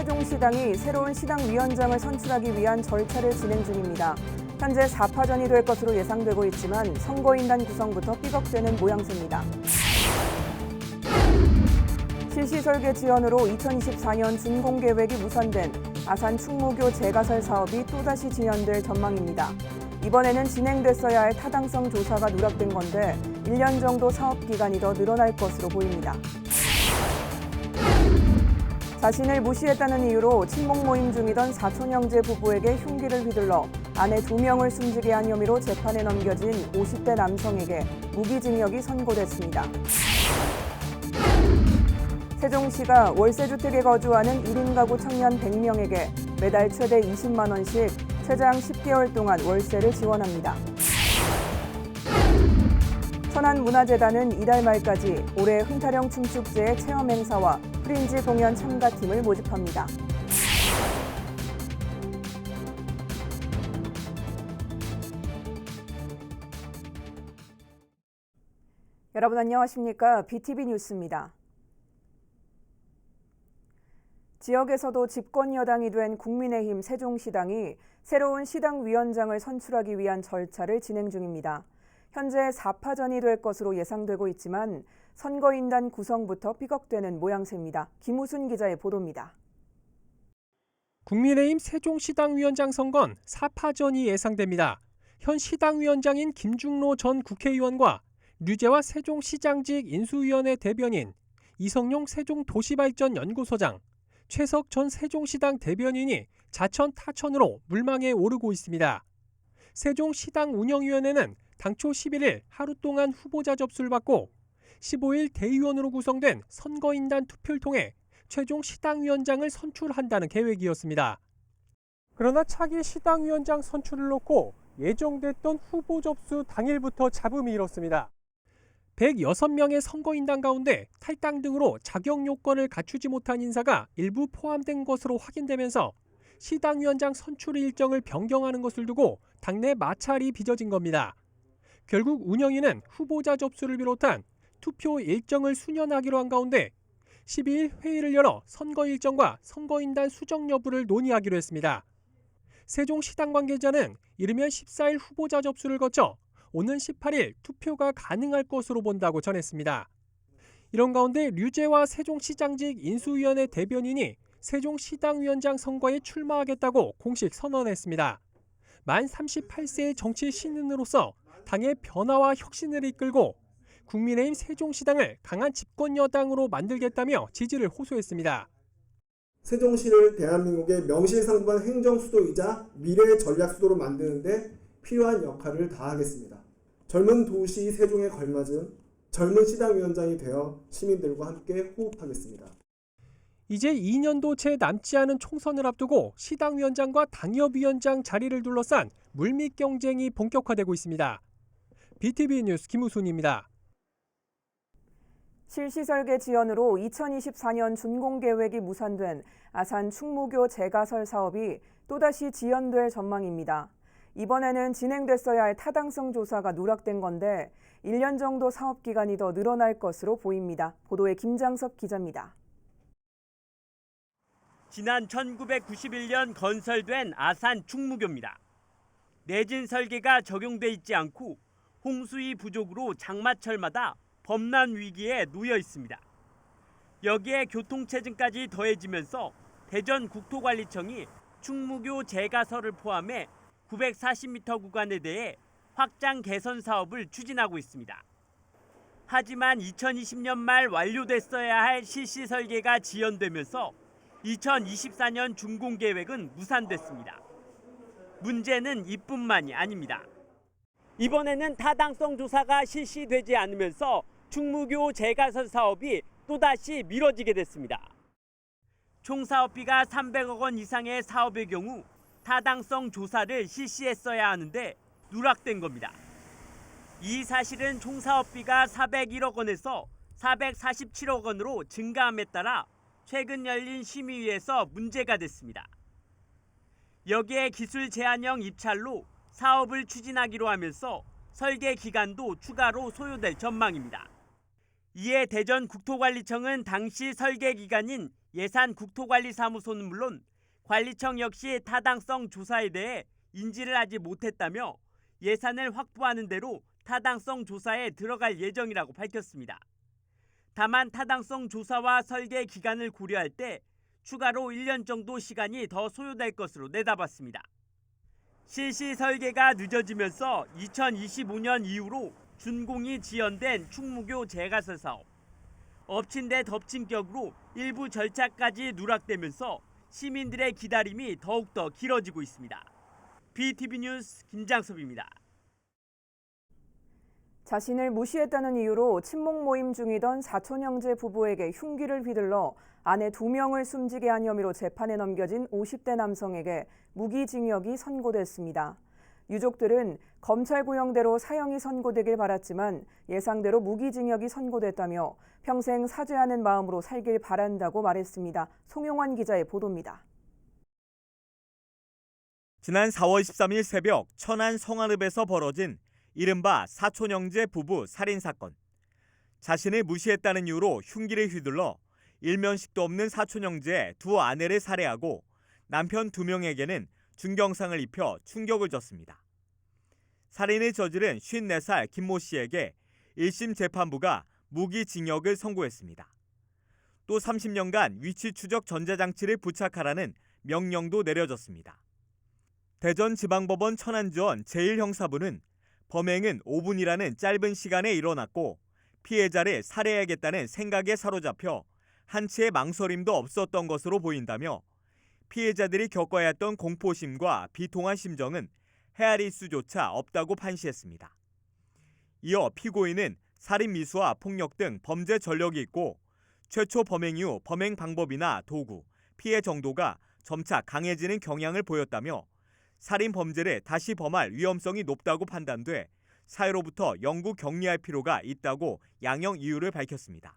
세종시당이 새로운 시당위원장을 선출하기 위한 절차를 진행 중입니다. 현재 4파전이 될 것으로 예상되고 있지만 선거인단 구성부터 삐걱대는 모양새입니다. 실시 설계 지연으로 2024년 준공 계획이 무산된 아산 충무교 재가설 사업이 또다시 지연될 전망입니다. 이번에는 진행됐어야 할 타당성 조사가 누락된 건데 1년 정도 사업 기간이 더 늘어날 것으로 보입니다. 자신을 무시했다는 이유로 친목 모임 중이던 사촌 형제 부부에게 흉기를 휘둘러 아내 두 명을 숨지게 한 혐의로 재판에 넘겨진 50대 남성에게 무기징역이 선고됐습니다. 세종시가 월세주택에 거주하는 1인 가구 청년 100명에게 매달 최대 20만 원씩 최장 10개월 동안 월세를 지원합니다. 천안문화재단은 이달 말까지 올해 흥타령 춤축제의 체험 행사와 프린지 공연 참가팀을 모집합니다. 여러분 안녕하십니까? BTV 뉴스입니다. 지역에서도 집권 여당이 된 국민의힘 세종시당이 새로운 시당 위원장을 선출하기 위한 절차를 진행 중입니다. 현재 4파전이 될 것으로 예상되고 있지만 선거인단 구성부터 삐걱대는 모양새입니다. 김우순 기자의 보도입니다. 국민의힘 세종시당 위원장 선거는 4파전이 예상됩니다. 현 시당 위원장인 김중로 전 국회의원과 류재화 세종시장직 인수위원회 대변인, 이성용 세종도시발전연구소장, 최석 전 세종시당 대변인이 자천 타천으로 물망에 오르고 있습니다. 세종시당 운영위원회는 당초 11일 하루 동안 후보자 접수를 받고 15일 대의원으로 구성된 선거인단 투표를 통해 최종 시당위원장을 선출한다는 계획이었습니다. 그러나 차기 시당위원장 선출을 놓고 예정됐던 후보 접수 당일부터 잡음이 일었습니다. 106명의 선거인단 가운데 탈당 등으로 자격 요건을 갖추지 못한 인사가 일부 포함된 것으로 확인되면서 시당위원장 선출 일정을 변경하는 것을 두고 당내 마찰이 빚어진 겁니다. 결국 운영위는 후보자 접수를 비롯한 투표 일정을 수년하기로 한 가운데 12일 회의를 열어 선거 일정과 선거인단 수정 여부를 논의하기로 했습니다. 세종시당 관계자는 이르면 14일 후보자 접수를 거쳐 오는 18일 투표가 가능할 것으로 본다고 전했습니다. 이런 가운데 류재화 세종시장직 인수위원회 대변인이 세종시당 위원장 선거에 출마하겠다고 공식 선언했습니다. 만 38세의 정치 신인으로서 당의 변화와 혁신을 이끌고 국민의힘 세종시당을 강한 집권 여당으로 만들겠다며 지지를 호소했습니다. 세종시를 대한민국의 명실상부한 행정 수도이자 미래의 전략 수도로 만드는데 필요한 역할을 다하겠습니다. 젊은 도시 세종에 걸맞은 젊은 시당 위원장이 되어 시민들과 함께 호흡하겠습니다. 이제 2년도 채 남지 않은 총선을 앞두고 시당 위원장과 당협 위원장 자리를 둘러싼 물밑 경쟁이 본격화되고 있습니다. BTV 뉴스 김우순입니다. 실시 설계 지연으로 2024년 준공 계획이 무산된 아산 충무교 재가설 사업이 또다시 지연될 전망입니다. 이번에는 진행됐어야 할 타당성 조사가 누락된 건데 1년 정도 사업 기간이 더 늘어날 것으로 보입니다. 보도에 김장섭 기자입니다. 지난 1991년 건설된 아산 충무교입니다. 내진 설계가 적용돼 있지 않고 홍수위 부족으로 장마철마다 범람 위기에 놓여 있습니다. 여기에 교통체증까지 더해지면서 대전 국토관리청이 충무교 재가설을 포함해 940m 구간에 대해 확장 개선 사업을 추진하고 있습니다. 하지만 2020년 말 완료됐어야 할 실시 설계가 지연되면서 2024년 준공 계획은 무산됐습니다. 문제는 이뿐만이 아닙니다. 이번에는 타당성 조사가 실시되지 않으면서 충무교 재가설 사업이 또다시 미뤄지게 됐습니다. 총 사업비가 300억 원 이상의 사업의 경우 타당성 조사를 실시했어야 하는데 누락된 겁니다. 이 사실은 총 사업비가 401억 원에서 447억 원으로 증가함에 따라 최근 열린 심의위에서 문제가 됐습니다. 여기에 기술 제한형 입찰로 사업을 추진하기로 하면서 설계 기간도 추가로 소요될 전망입니다. 이에 대전 국토관리청은 당시 설계 기간인 예산 국토관리사무소는 물론 관리청 역시 타당성 조사에 대해 인지를 하지 못했다며 예산을 확보하는 대로 타당성 조사에 들어갈 예정이라고 밝혔습니다. 다만 타당성 조사와 설계 기간을 고려할 때 추가로 1년 정도 시간이 더 소요될 것으로 내다봤습니다. 실시 설계가 늦어지면서 2025년 이후로 준공이 지연된 충무교 재가설 사업. 엎친 데 덮친 격으로 일부 절차까지 누락되면서 시민들의 기다림이 더욱더 길어지고 있습니다. BTV 뉴스 김장섭입니다. 자신을 무시했다는 이유로 친목 모임 중이던 사촌 형제 부부에게 흉기를 휘둘러 아내 두 명을 숨지게 한 혐의로 재판에 넘겨진 50대 남성에게 무기징역이 선고됐습니다. 유족들은 검찰 구형대로 사형이 선고되길 바랐지만 예상대로 무기징역이 선고됐다며 평생 사죄하는 마음으로 살길 바란다고 말했습니다. 송용환 기자의 보도입니다. 지난 4월 13일 새벽 천안 성안읍에서 벌어진 이른바 사촌형제 부부 살인 사건. 자신을 무시했다는 이유로 흉기를 휘둘러 일면식도 없는 사촌형제 두 아내를 살해하고 남편 두 명에게는 중경상을 입혀 충격을 줬습니다. 살인을 저지른 54살 김모 씨에게 1심 재판부가 무기징역을 선고했습니다. 또 30년간 위치 추적 전자장치를 부착하라는 명령도 내려졌습니다. 대전지방법원 천안지원 제1형사부는 범행은 5분이라는 짧은 시간에 일어났고 피해자를 살해하겠다는 생각에 사로잡혀 한치의 망설임도 없었던 것으로 보인다며 피해자들이 겪어야 했던 공포심과 비통한 심정은 헤아릴 수조차 없다고 판시했습니다. 이어 피고인은 살인 미수와 폭력 등 범죄 전력이 있고 최초 범행 이후 범행 방법이나 도구, 피해 정도가 점차 강해지는 경향을 보였다며 살인 범죄를 다시 범할 위험성이 높다고 판단돼 사회로부터 영구 격리할 필요가 있다고 양형 이유를 밝혔습니다.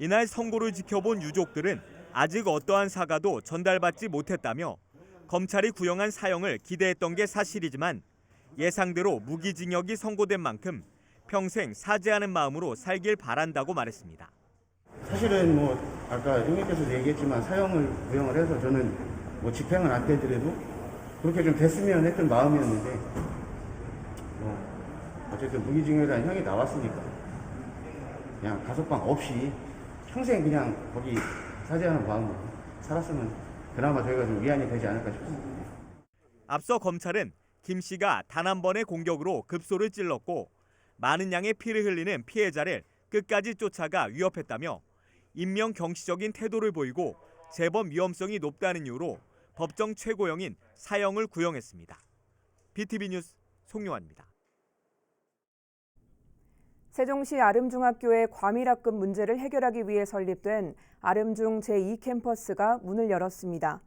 이날 선고를 지켜본 유족들은 아직 어떠한 사과도 전달받지 못했다며 검찰이 구형한 사형을 기대했던 게 사실이지만 예상대로 무기징역이 선고된 만큼 평생 사죄하는 마음으로 살길 바란다고 말했습니다. 사실은 뭐 아까 형님께서도 얘기했지만 사형을 구형을 해서 저는 뭐 집행은 안 되더라도 그렇게 좀 됐으면 했던 마음이었는데 뭐 어쨌든 무기징역이라는 형이 나왔으니까 그냥 가석방 없이 평생 그냥 거기 사죄하는 마음으로 살았으면 그나마 저희가 좀 위안이 되지 않을까 싶습니다. 앞서 검찰은 김 씨가 단 한 번의 공격으로 급소를 찔렀고 많은 양의 피를 흘리는 피해자를 끝까지 쫓아가 위협했다며 인명 경시적인 태도를 보이고 재범 위험성이 높다는 이유로 법정 최고형인 사형을 구형했습니다. BTV 뉴스 송용환입니다. 세종시 아름중학교의 과밀학급 문제를 해결하기 위해 설립된 아름중 제2캠퍼스가 문을 열었습니다.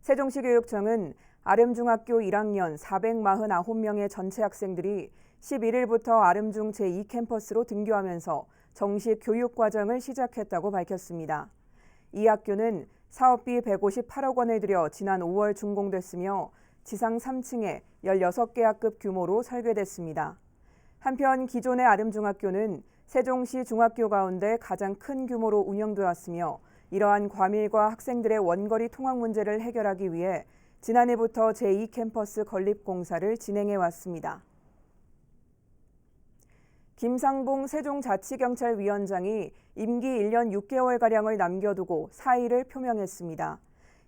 세종시 교육청은 아름중학교 1학년 449명의 전체 학생들이 11일부터 아름중 제2캠퍼스로 등교하면서 정식 교육 과정을 시작했다고 밝혔습니다. 이 학교는 사업비 158억 원을 들여 지난 5월 준공됐으며 지상 3층에 16개 학급 규모로 설계됐습니다. 한편 기존의 아름중학교는 세종시 중학교 가운데 가장 큰 규모로 운영되어 왔으며 이러한 과밀과 학생들의 원거리 통학 문제를 해결하기 위해 지난해부터 제2캠퍼스 건립 공사를 진행해 왔습니다. 김상봉 세종자치경찰위원장이 임기 1년 6개월가량을 남겨두고 사의를 표명했습니다.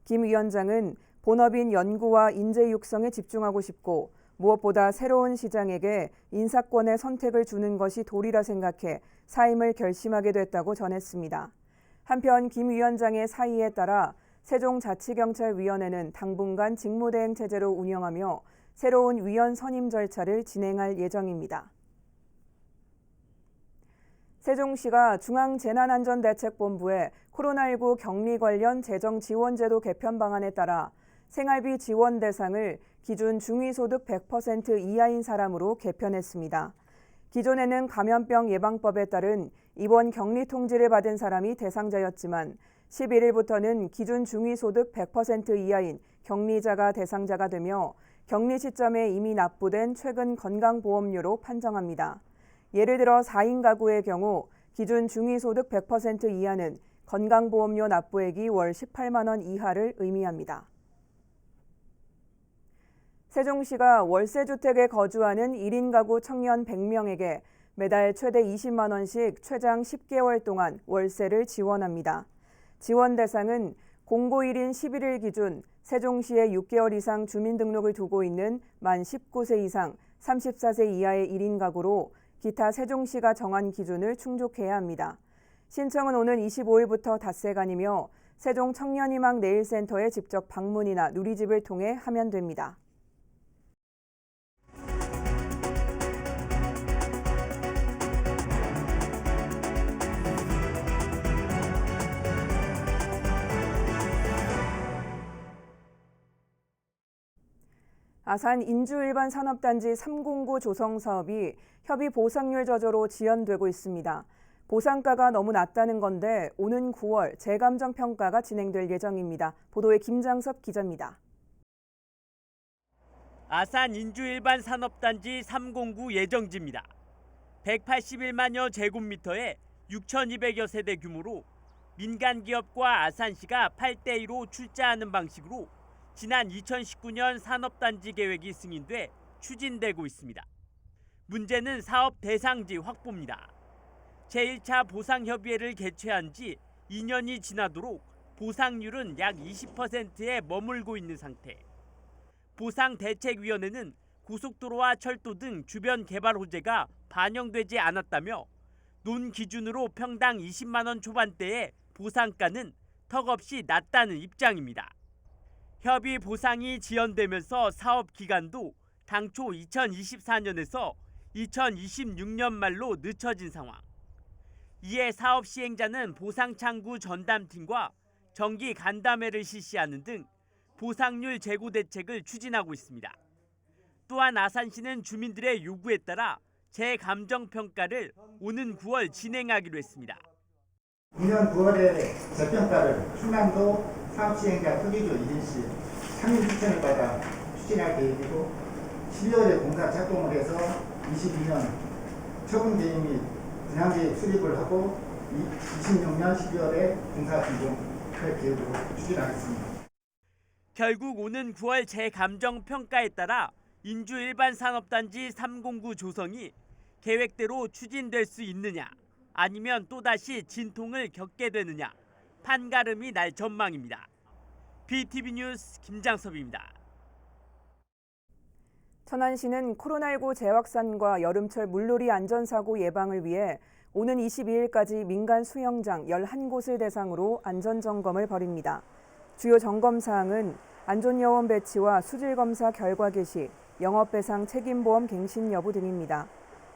김 위원장은 본업인 연구와 인재 육성에 집중하고 싶고 무엇보다 새로운 시장에게 인사권의 선택을 주는 것이 도리라 생각해 사임을 결심하게 됐다고 전했습니다. 한편 김 위원장의 사의에 따라 세종자치경찰위원회는 당분간 직무대행 체제로 운영하며 새로운 위원 선임 절차를 진행할 예정입니다. 세종시가 중앙재난안전대책본부에 코로나19 격리 관련 재정 지원제도 개편 방안에 따라 생활비 지원 대상을 기준 중위소득 100% 이하인 사람으로 개편했습니다. 기존에는 감염병 예방법에 따른 입원 격리 통지를 받은 사람이 대상자였지만 11일부터는 기준 중위소득 100% 이하인 격리자가 대상자가 되며 격리 시점에 이미 납부된 최근 건강보험료로 판정합니다. 예를 들어 4인 가구의 경우 기준 중위소득 100% 이하는 건강보험료 납부액이 월 18만 원 이하를 의미합니다. 세종시가 월세주택에 거주하는 1인 가구 청년 100명에게 매달 최대 20만 원씩 최장 10개월 동안 월세를 지원합니다. 지원 대상은 공고 1인 11일 기준 세종시에 6개월 이상 주민등록을 두고 있는 만 19세 이상 34세 이하의 1인 가구로 기타 세종시가 정한 기준을 충족해야 합니다. 신청은 오는 25일부터 닷새간이며 세종 청년희망 내일센터에 직접 방문이나 누리집을 통해 하면 됩니다. 아산 인주일반 산업단지 309 조성 사업이 협의 보상률 저조로 지연되고 있습니다. 보상가가 너무 낮다는 건데 오는 9월 재감정 평가가 진행될 예정입니다. 보도에 김장섭 기자입니다. 아산 인주일반 산업단지 309 예정지입니다. 181만여 제곱미터에 6,200여 세대 규모로 민간 기업과 아산시가 8대 2로 출자하는 방식으로 지난 2019년 산업단지 계획이 승인돼 추진되고 있습니다. 문제는 사업 대상지 확보입니다. 제1차 보상협의회를 개최한 지 2년이 지나도록 보상률은 약 20%에 머물고 있는 상태. 보상대책위원회는 고속도로와 철도 등 주변 개발 호재가 반영되지 않았다며 논 기준으로 평당 20만 원 초반대의 보상가는 턱없이 낮다는 입장입니다. 협의 보상이 지연되면서 사업 기간도 당초 2024년에서 2026년 말로 늦춰진 상황. 이에 사업 시행자는 보상 창구 전담팀과 정기 간담회를 실시하는 등 보상률 제고 대책을 추진하고 있습니다. 또한 아산시는 주민들의 요구에 따라 재감정 평가를 오는 9월 진행하기로 했습니다. 2년 9월에 저평가를 충남도 사업시행자 특위조 이진씨 3인 추천을 받아 추진할 계획이고 12월에 공사 착공을 해서 22년 처분 계획 및 분양 계획 수립을 하고 26년 12월에 공사 준공할 계획으로 추진하겠습니다. 결국 오는 9월 재감정 평가에 따라 인주 일반 산업단지 309 조성이 계획대로 추진될 수 있느냐 아니면 또다시 진통을 겪게 되느냐 판가름이 날 전망입니다. BTV 뉴스 김장섭입니다. 천안시는 코로나19 재확산과 여름철 물놀이 안전사고 예방을 위해 오는 22일까지 민간 수영장 11곳을 대상으로 안전점검을 벌입니다. 주요 점검 사항은 안전요원 배치와 수질검사 결과 개시, 영업배상 책임보험 갱신 여부 등입니다.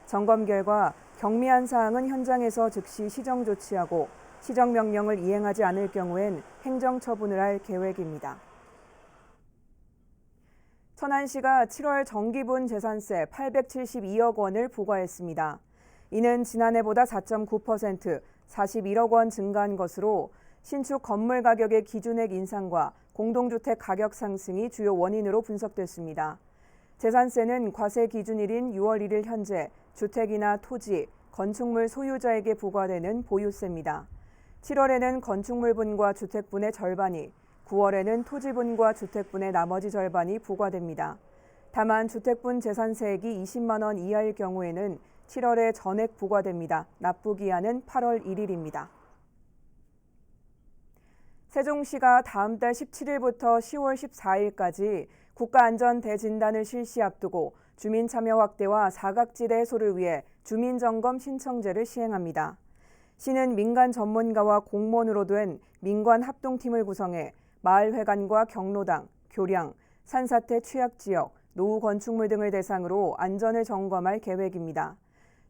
점검 결과 경미한 사항은 현장에서 즉시 시정 조치하고 시정 명령을 이행하지 않을 경우엔 행정 처분을 할 계획입니다. 천안시가 7월 정기분 재산세 872억 원을 부과했습니다. 이는 지난해보다 4.9% 41억 원 증가한 것으로 신축 건물 가격의 기준액 인상과 공동주택 가격 상승이 주요 원인으로 분석됐습니다. 재산세는 과세 기준일인 6월 1일 현재 주택이나 토지, 건축물 소유자에게 부과되는 보유세입니다. 7월에는 건축물분과 주택분의 절반이, 9월에는 토지분과 주택분의 나머지 절반이 부과됩니다. 다만 주택분 재산세액이 20만 원 이하일 경우에는 7월에 전액 부과됩니다. 납부 기한은 8월 1일입니다. 세종시가 다음 달 17일부터 10월 14일까지 국가안전대진단을 실시 앞두고 주민 참여 확대와 사각지대 해소를 위해 주민점검 신청제를 시행합니다. 시는 민간 전문가와 공무원으로 된 민관 합동팀을 구성해 마을회관과 경로당, 교량, 산사태 취약 지역, 노후 건축물 등을 대상으로 안전을 점검할 계획입니다.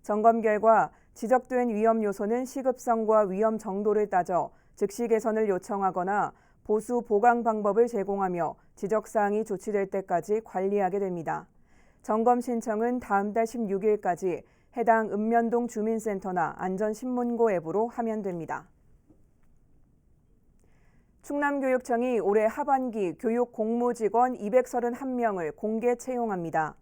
점검 결과 지적된 위험 요소는 시급성과 위험 정도를 따져 즉시 개선을 요청하거나 보수 보강 방법을 제공하며 지적 사항이 조치될 때까지 관리하게 됩니다. 점검 신청은 다음 달 16일까지 해당 읍면동 주민센터나 안전신문고 앱으로 하면 됩니다. 충남교육청이 올해 하반기 교육 공무직원 231명을 공개 채용합니다.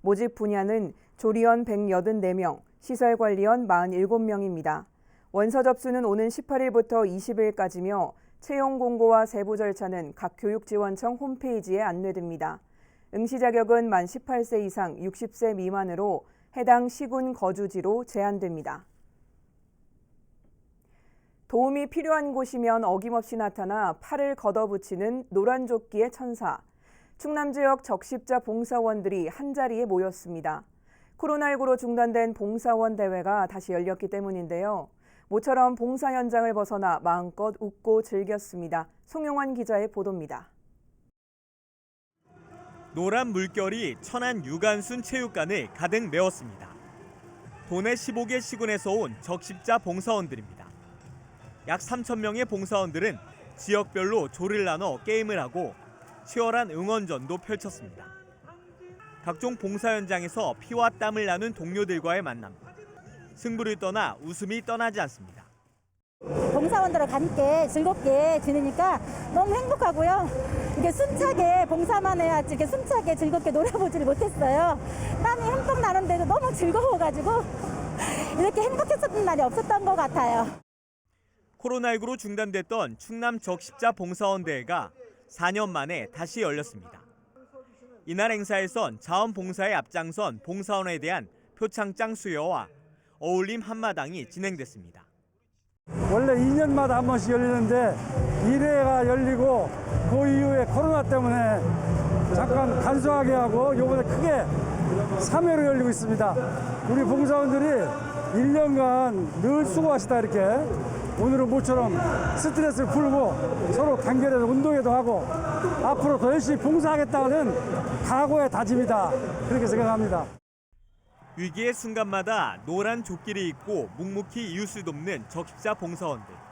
모집 분야는 조리원 184명, 시설관리원 47명입니다. 원서 접수는 오는 18일부터 20일까지며 채용 공고와 세부 절차는 각 교육지원청 홈페이지에 안내됩니다. 응시 자격은 만 18세 이상 60세 미만으로 해당 시군 거주지로 제한됩니다. 도움이 필요한 곳이면 어김없이 나타나 팔을 걷어붙이는 노란 조끼의 천사. 충남 지역 적십자 봉사원들이 한자리에 모였습니다. 코로나19로 중단된 봉사원 대회가 다시 열렸기 때문인데요. 모처럼 봉사 현장을 벗어나 마음껏 웃고 즐겼습니다. 송용환 기자의 보도입니다. 노란 물결이 천안 유관순 체육관을 가득 메웠습니다. 도내 15개 시군에서 온 적십자 봉사원들입니다. 약 3천 명의 봉사원들은 지역별로 조를 나눠 게임을 하고 치열한 응원전도 펼쳤습니다. 각종 봉사 현장에서 피와 땀을 나눈 동료들과의 만남. 승부를 떠나 웃음이 떠나지 않습니다. 봉사원들과 함께 즐겁게 지내니까 너무 행복하고요. 이게 숨차게 봉사만 해야지 이렇게 숨차게 즐겁게 놀아보지를 못했어요. 땀이 흠뻑 나는데도 너무 즐거워가지고 이렇게 행복했었던 날이 없었던 것 같아요. 코로나19로 중단됐던 충남 적십자 봉사원 대회가 4년 만에 다시 열렸습니다. 이날 행사에선 자원봉사에 앞장선 봉사원에 대한 표창장 수여와 어울림 한마당이 진행됐습니다. 원래 2년마다 한 번씩 열리는데 1회가 열리고 그 이후에 코로나 때문에 잠깐 간소하게 하고 이번에 크게 3회로 열리고 있습니다. 우리 봉사원들이 1년간 늘 수고하시다 이렇게 오늘은 모처럼 스트레스를 풀고 서로 단결해서 운동회도 하고 앞으로 더 열심히 봉사하겠다는 각오의 다짐이다 그렇게 생각합니다. 위기의 순간마다 노란 조끼를 입고 묵묵히 이웃을 돕는 적십자 봉사원들.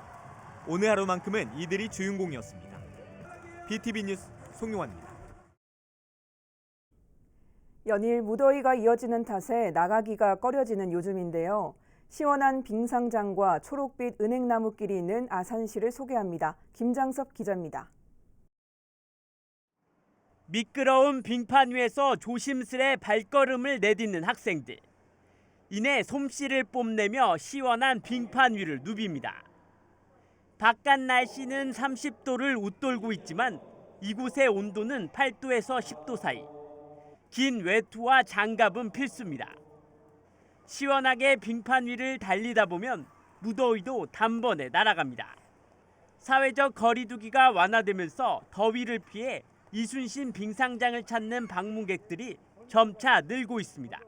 오늘 하루만큼은 이들이 주인공이었습니다. BTV 뉴스 송용환입니다. 연일 무더위가 이어지는 탓에 나가기가 꺼려지는 요즘인데요. 시원한 빙상장과 초록빛 은행나무길이 있는 아산시를 소개합니다. 김장섭 기자입니다. 미끄러운 빙판 위에서 조심스레 발걸음을 내딛는 학생들. 이내 솜씨를 뽐내며 시원한 빙판 위를 누빕니다. 바깥 날씨는 30도를 웃돌고 있지만 이곳의 온도는 8도에서 10도 사이. 긴 외투와 장갑은 필수입니다. 시원하게 빙판 위를 달리다 보면 무더위도 단번에 날아갑니다. 사회적 거리두기가 완화되면서 더위를 피해 이순신 빙상장을 찾는 방문객들이 점차 늘고 있습니다.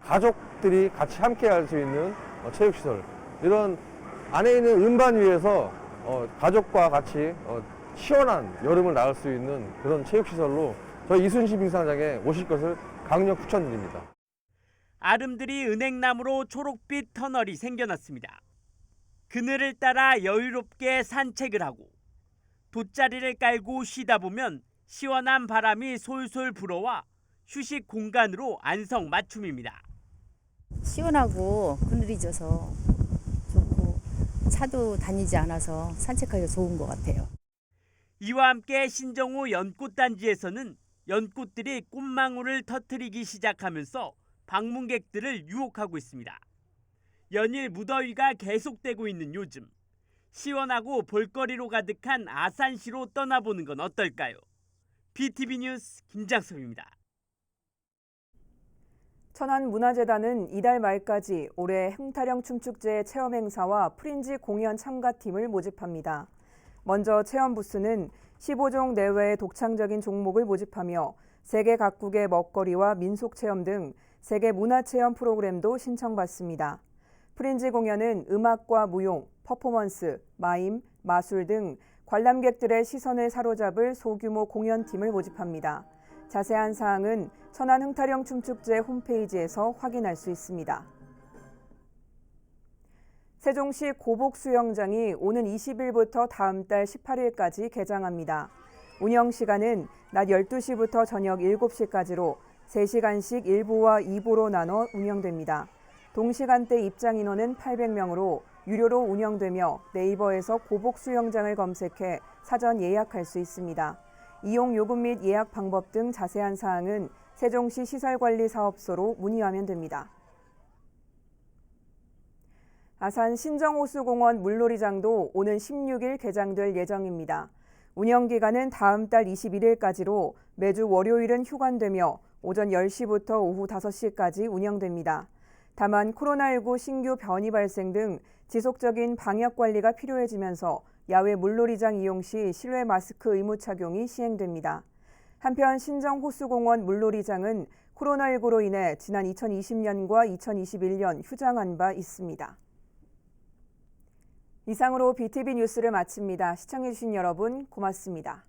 가족들이 같이 함께 할 수 있는 어, 체육시설 이런 안에 있는 은반 위에서 어, 가족과 같이 어, 시원한 여름을 나을 수 있는 그런 체육시설로 저희 이순신 빙상장에 오실 것을 강력 추천드립니다. 아름드리 은행나무로 초록빛 터널이 생겨났습니다. 그늘을 따라 여유롭게 산책을 하고 돗자리를 깔고 쉬다 보면 시원한 바람이 솔솔 불어와 휴식 공간으로 안성맞춤입니다. 시원하고 그늘이 져서 차도 다니지 않아서 산책하기가 좋은 것 같아요. 이와 함께 신정호 연꽃단지에서는 연꽃들이 꽃망울을 터뜨리기 시작하면서 방문객들을 유혹하고 있습니다. 연일 무더위가 계속되고 있는 요즘 시원하고 볼거리로 가득한 아산시로 떠나보는 건 어떨까요? BTV 뉴스 김장섭입니다. 천안문화재단은 이달 말까지 올해 흥타령 춤축제 체험 행사와 프린지 공연 참가팀을 모집합니다. 먼저 체험 부스는 15종 내외의 독창적인 종목을 모집하며 세계 각국의 먹거리와 민속 체험 등 세계 문화 체험 프로그램도 신청받습니다. 프린지 공연은 음악과 무용, 퍼포먼스, 마임, 마술 등 관람객들의 시선을 사로잡을 소규모 공연팀을 모집합니다. 자세한 사항은 천안 흥타령 춤축제 홈페이지에서 확인할 수 있습니다. 세종시 고복 수영장이 오는 20일부터 다음 달 18일까지 개장합니다. 운영 시간은 낮 12시부터 저녁 7시까지로 3시간씩 1부와 2부로 나눠 운영됩니다. 동시간대 입장 인원은 800명으로 유료로 운영되며 네이버에서 고복 수영장을 검색해 사전 예약할 수 있습니다. 이용 요금 및 예약 방법 등 자세한 사항은 세종시 시설관리사업소로 문의하면 됩니다. 아산 신정호수공원 물놀이장도 오는 16일 개장될 예정입니다. 운영 기간은 다음 달 21일까지로 매주 월요일은 휴관되며 오전 10시부터 오후 5시까지 운영됩니다. 다만 코로나19 신규 변이 발생 등 지속적인 방역 관리가 필요해지면서 야외 물놀이장 이용 시 실외 마스크 의무 착용이 시행됩니다. 한편 신정 호수공원 물놀이장은 코로나19로 인해 지난 2020년과 2021년 휴장한 바 있습니다. 이상으로 BTV 뉴스를 마칩니다. 시청해주신 여러분 고맙습니다.